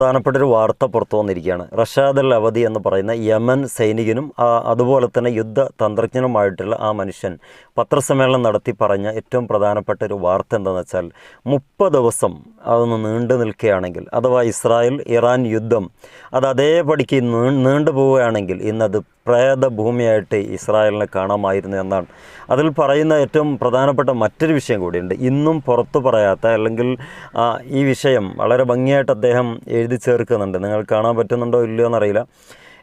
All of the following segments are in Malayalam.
പ്രധാനപ്പെട്ട ഒരു വാർത്ത പുറത്തു വന്നിരിക്കുകയാണ്. റഷാദ് അൽ അവധി എന്ന് പറയുന്ന യമൻ സൈനികനും അതുപോലെ തന്നെ യുദ്ധ തന്ത്രജ്ഞനുമായിട്ടുള്ള ആ മനുഷ്യൻ പത്രസമ്മേളനം നടത്തി പറഞ്ഞ ഏറ്റവും പ്രധാനപ്പെട്ട ഒരു വാർത്ത എന്താണെന്ന് വെച്ചാൽ മുപ്പത് ദിവസം അതൊന്ന് നീണ്ടു നിൽക്കുകയാണെങ്കിൽ അഥവാ ഇസ്രായേൽ ഇറാൻ യുദ്ധം അത് അതേപടിക്ക് നീണ്ടു പോവുകയാണെങ്കിൽ ഇന്നത് പ്രേതഭൂമിയായിട്ട് ഇസ്രായേലിനെ കാണാമായിരുന്നു എന്നാണ്. അതിൽ പറയുന്ന ഏറ്റവും പ്രധാനപ്പെട്ട മറ്റൊരു വിഷയം കൂടിയുണ്ട്. ഇന്നും പുറത്തു പറയാത്ത അല്ലെങ്കിൽ ഈ വിഷയം വളരെ ഭംഗിയായിട്ട് അദ്ദേഹം എഴുതി ചേർക്കുന്നുണ്ട്. നിങ്ങൾ കാണാൻ പറ്റുന്നുണ്ടോ ഇല്ലയോ എന്നറിയില്ല.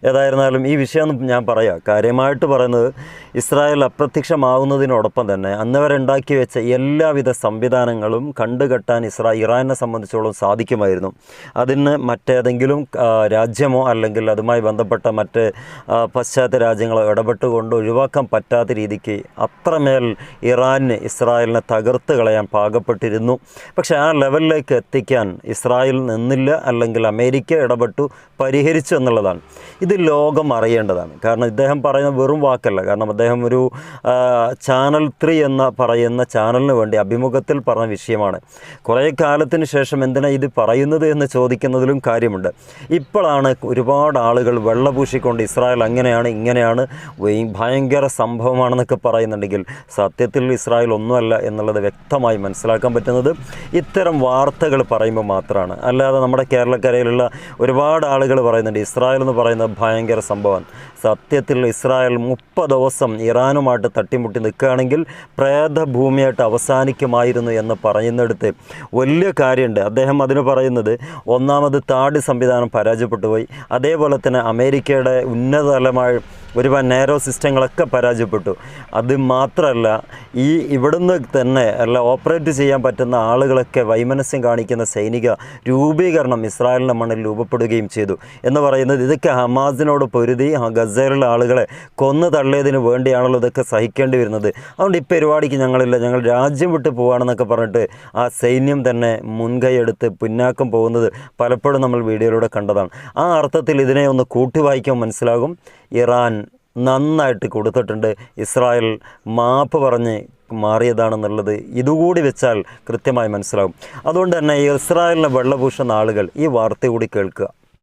ഏതായിരുന്നാലും ഈ വിഷയം ഞാൻ പറയാം. കാര്യമായിട്ട് പറയുന്നത് ഇസ്രായേൽ അപ്രത്യക്ഷമാകുന്നതിനോടൊപ്പം തന്നെ അന്ന് ഉണ്ടാക്കി വെച്ച എല്ലാവിധ സംവിധാനങ്ങളും കണ്ടുകെട്ടാൻ ഇസ്രാ ഇറാനെ സംബന്ധിച്ചോളം സാധിക്കുമായിരുന്നു. അതിന് മറ്റേതെങ്കിലും രാജ്യമോ അല്ലെങ്കിൽ അതുമായി ബന്ധപ്പെട്ട മറ്റ് പശ്ചാത്തല രാജ്യങ്ങളോ ഇടപെട്ടുകൊണ്ട് ഒഴിവാക്കാൻ പറ്റാത്ത രീതിക്ക് അത്രമേൽ ഇറാന് ഇസ്രായേലിനെ തകർത്ത് കളയാൻ പാകപ്പെട്ടിരുന്നു. പക്ഷേ ആ ലെവലിലേക്ക് എത്തിക്കാൻ ഇസ്രായേൽ നിന്നില്ല അല്ലെങ്കിൽ അമേരിക്ക ഇടപെട്ടു പരിഹരിച്ചു എന്നുള്ളതാണ്. ഇത് ലോകം അറിയേണ്ടതാണ്. കാരണം ഇദ്ദേഹം പറയുന്ന വെറും വാക്കല്ല. കാരണം അദ്ദേഹം ഒരു ചാനൽ ത്രീ എന്ന പറയുന്ന ചാനലിന് വേണ്ടി അഭിമുഖത്തിൽ പറഞ്ഞ വിഷയമാണ്. കുറേ കാലത്തിന് ശേഷം എന്തിനാ ഇത് പറയുന്നത് എന്ന് ചോദിക്കുന്നതിലും കാര്യമുണ്ട്. ഇപ്പോഴാണ് ഒരുപാട് ആളുകൾ വെള്ളപൂശിക്കൊണ്ട് ഇസ്രായേൽ അങ്ങനെയാണ് ഇങ്ങനെയാണ് ഭയങ്കര സംഭവമാണെന്നൊക്കെ പറയുന്നുണ്ടെങ്കിൽ സത്യത്തിൽ ഇസ്രായേൽ ഒന്നുമല്ല എന്നുള്ളത് വ്യക്തമായി മനസ്സിലാക്കാൻ പറ്റുന്നത് ഇത്തരം വാർത്തകൾ പറയുമ്പോൾ മാത്രമാണ് അല്ലാതെ നമ്മുടെ കേരളക്കരയിലുള്ള ഒരുപാട് ആളുകൾ പറയുന്നുണ്ട് ഇസ്രായേൽ എന്ന് പറയുന്നത് ഭയങ്കര സംഭവം. സത്യത്തിൽ ഇസ്രായേൽ മുപ്പത് ദിവസം ഇറാനുമായിട്ട് തട്ടിമുട്ടി നിൽക്കുകയാണെങ്കിൽ പ്രേതഭൂമിയായിട്ട് അവസാനിക്കുമായിരുന്നു എന്ന് പറയുന്നിടത്ത് വലിയ കാര്യമുണ്ട്. അദ്ദേഹം അതിന് പറയുന്നത് ഒന്നാമത് താടി സംവിധാനം പരാജയപ്പെട്ടു പോയി. അതേപോലെ തന്നെ അമേരിക്കയുടെ ഉന്നതതലമായ ഒരുപാട് നേരോ സിസ്റ്റങ്ങളൊക്കെ പരാജയപ്പെട്ടു. അത് മാത്രമല്ല ഈ ഇവിടുന്ന് തന്നെ അല്ല ഓപ്പറേറ്റ് ചെയ്യാൻ പറ്റുന്ന ആളുകളൊക്കെ വൈമനസ്യം കാണിക്കുന്ന സൈനിക രൂപീകരണം ഇസ്രായേലിന്റെ മണ്ണിൽ രൂപപ്പെടുകയും ചെയ്തു എന്ന് പറയുന്നത് ഇതൊക്കെ ഹമാസിനോട് പൊരുതി ഗസയിലുള്ള ആളുകളെ കൊന്നു തള്ളിയതിന് വേണ്ടിയാണല്ലോ ഇതൊക്കെ സഹിക്കേണ്ടി വരുന്നത്. അതുകൊണ്ട് ഈ പരിപാടിക്ക് ഞങ്ങളില്ല. ഞങ്ങൾ രാജ്യം വിട്ട് പോവുകയാണെന്നൊക്കെ പറഞ്ഞിട്ട് ആ സൈന്യം തന്നെ മുൻകൈയെടുത്ത് പിന്നാക്കം പോകുന്നത് പലപ്പോഴും നമ്മൾ വീഡിയോയിലൂടെ കണ്ടതാണ്. ആ അർത്ഥത്തിൽ ഇതിനെ ഒന്ന് കൂട്ടി വായിക്കാൻ മനസ്സിലാകും. ഇറാൻ നന്നായിട്ട് കൊടുത്തിട്ടുണ്ട്. ഇസ്രായേൽ മാപ്പ് പറഞ്ഞ് മാറിയതാണെന്നുള്ളത് ഇതുകൂടി വെച്ചാൽ കൃത്യമായി മനസ്സിലാകും അതുകൊണ്ട് തന്നെ ഇസ്രായേലിനെ വെള്ളപൂശുന്ന ആളുകൾ ഈ വാർത്ത കൂടി കേൾക്കുക.